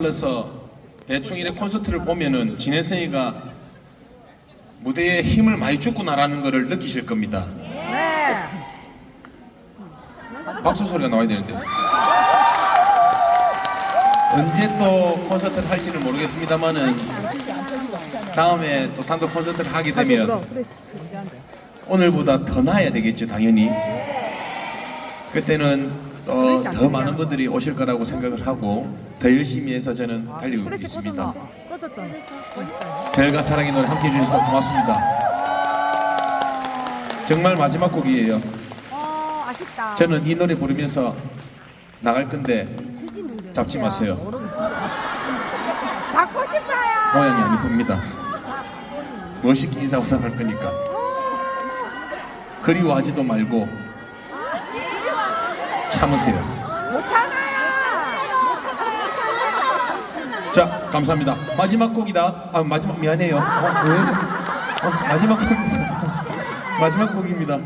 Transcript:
그래서 대충 이렇게 콘서트를 보면은 진혜성이가 무대에 힘을 많이 줬구나라는 것을 느끼실 겁니다. 네. 박수 소리가 나와야 되는데. 언제 또 콘서트를 할지는 모르겠습니다만은 다음에 또 단독 콘서트를 하게 되면 오늘보다 더 나아야 되겠죠, 당연히. 그때는 또더 많은 분들이 오실 거라고 생각을 하고 더 열심히 해서 저는 달리고 있습니다. 꺼졌잖아. 별과 사랑의 노래 함께 해주셔서 고맙습니다. 정말 마지막 곡이에요. 어, 아쉽다. 저는 이 노래 부르면서 나갈 건데 잡지 마세요. 잡고 싶어요. 모양이 안 이쁩니다. 멋있게 인사하고 나갈 거니까. 그리워하지도 말고 참으세요. 못 참아요. 자, 감사합니다. 마지막 곡이다. 아, 마지막 미안해요. 어, 왜? 어, 마지막 곡입니다. 마지막 곡입니다.